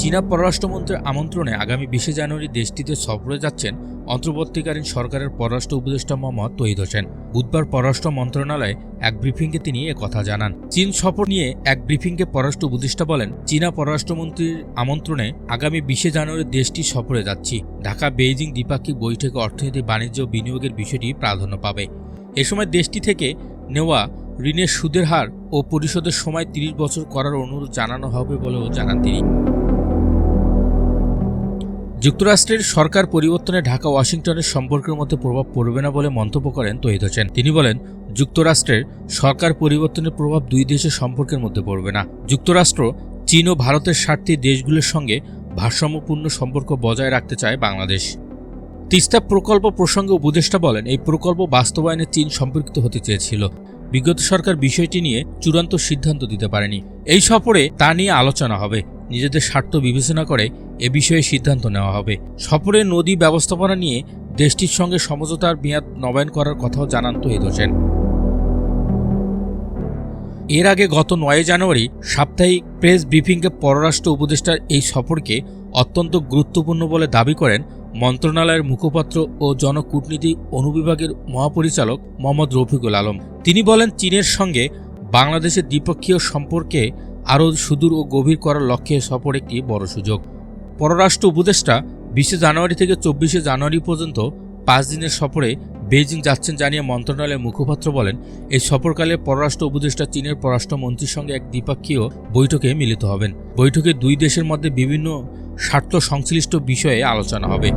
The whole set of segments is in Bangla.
চীনা পররাষ্ট্রমন্ত্রীর আমন্ত্রণে আগামী বিশে জানুয়ারি দেশটিতে সফরে যাচ্ছেন অন্তর্বর্তীকালীন সরকারের পররাষ্ট্র উপদেষ্টা মোহাম্মদ তহিদ হোসেন। বুধবার পররাষ্ট্র মন্ত্রণালয়ে এক ব্রিফিংয়ে তিনি কথা জানান। চীন সফর নিয়ে এক ব্রিফিংকে পররাষ্ট্র উপদেষ্টা বলেন, চীনা পররাষ্ট্রমন্ত্রীর আমন্ত্রণে আগামী বিশে জানুয়ারি দেশটি সফরে যাচ্ছি। ঢাকা বেইজিং দ্বিপাক্ষিক বৈঠকে অর্থনীতি, বাণিজ্য বিনিয়োগের বিষয়টি প্রাধান্য পাবে। এ সময় দেশটি থেকে নেওয়া ঋণের সুদের হার ও পরিশোধের সময় ৩০ বছর করার অনুরোধ জানানো হবে বলেও জানান তিনি। যুক্তরাষ্ট্রের সরকার পরিবর্তনে ঢাকা, ওয়াশিংটনের সম্পর্কের মধ্যে প্রভাব পড়বে না বলে মন্তব্য করেন তহিদ হোসেন। তিনি বলেন, যুক্তরাষ্ট্রের সরকার পরিবর্তনের প্রভাব দুই দেশের সম্পর্কের মধ্যে পড়বে না। যুক্তরাষ্ট্র, চীন ও ভারতের স্বার্থে দেশগুলোর সঙ্গে ভারসাম্যপূর্ণ সম্পর্ক বজায় রাখতে চায় বাংলাদেশ। তিস্তা প্রকল্প প্রসঙ্গে উপদেষ্টা বলেন, এই প্রকল্প বাস্তবায়নে চীন সম্পর্কিত হতে চেয়েছিল। বিগত সরকার বিষয়টি নিয়ে চূড়ান্ত সিদ্ধান্ত দিতে পারেনি। এই সফরে তা নিয়ে আলোচনা হবে। নিজেদের স্বার্থ বিবেচনা করে এ বিষয়ে সিদ্ধান্ত নেওয়া হবে। সফরে নদী ব্যবস্থাপনা নিয়ে দেশটির সঙ্গে সমঝোতার মেয়াদ নবায়ন করার কথাও জানান তহিদ হোসেন। এর আগে গত নয় জানুয়ারি সাপ্তাহিক প্রেস ব্রিফিংয়ে পররাষ্ট্র উপদেষ্টার এই সফরকে অত্যন্ত গুরুত্বপূর্ণ বলে দাবি করেন মন্ত্রণালয়ের মুখপাত্র ও জনকূটনীতি অনুবিভাগের মহাপরিচালক মোহাম্মদ রফিকুল আলম। তিনি বলেন, চীনের সঙ্গে বাংলাদেশের দ্বিপক্ষীয় সম্পর্কে আরও সুদূর ও গভীর করার লক্ষ্যে সফর একটি বড় সুযোগ। পররাষ্ট্র উপদেষ্টা বিশে জানুয়ারি থেকে চব্বিশে জানুয়ারি পর্যন্ত পাঁচ দিনের সফরে বেইজিং যাচ্ছেন জানিয়ে মন্ত্রণালয়ের মুখপাত্র বলেন, এই সফরকালে পররাষ্ট্র উপদেষ্টা চীনের পররাষ্ট্রমন্ত্রীর সঙ্গে এক দ্বিপাক্ষীয় বৈঠকে মিলিত হবেন। বৈঠকে দুই দেশের মধ্যে বিভিন্ন স্বার্থ সংশ্লিষ্ট বিষয়ে আলোচনা হবে।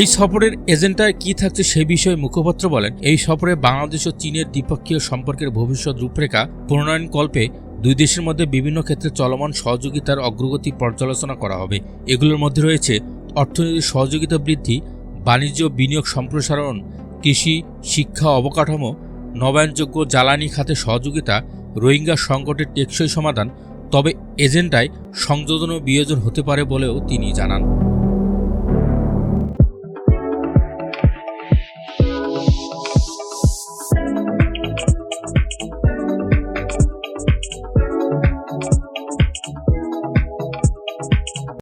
এই সফরের এজেন্ডায় কি থাকছে সে বিষয়ে মুখপাত্র বলেন, এই সফরে বাংলাদেশ ও চীনের দ্বিপক্ষীয় সম্পর্কের ভবিষ্যৎ রূপরেখা, প্রণয়ন কল্পে দুই দেশের মধ্যে বিভিন্ন ক্ষেত্রে চলমান সহযোগিতার অগ্রগতি পর্যালোচনা করা হবে। এগুলোর মধ্যে রয়েছে অর্থনৈতিক সহযোগিতা বৃদ্ধি, বাণিজ্য বিনিয়োগ সম্প্রসারণ, কৃষি, শিক্ষা অবকাঠামো, নবায়নযোগ্য জ্বালানি খাতে সহযোগিতা, রোহিঙ্গা সংকটের টেকসই সমাধান তবে এজেন্ডায় সংযোজন ও বিয়োজন হতে পারে বলেও তিনি জানান।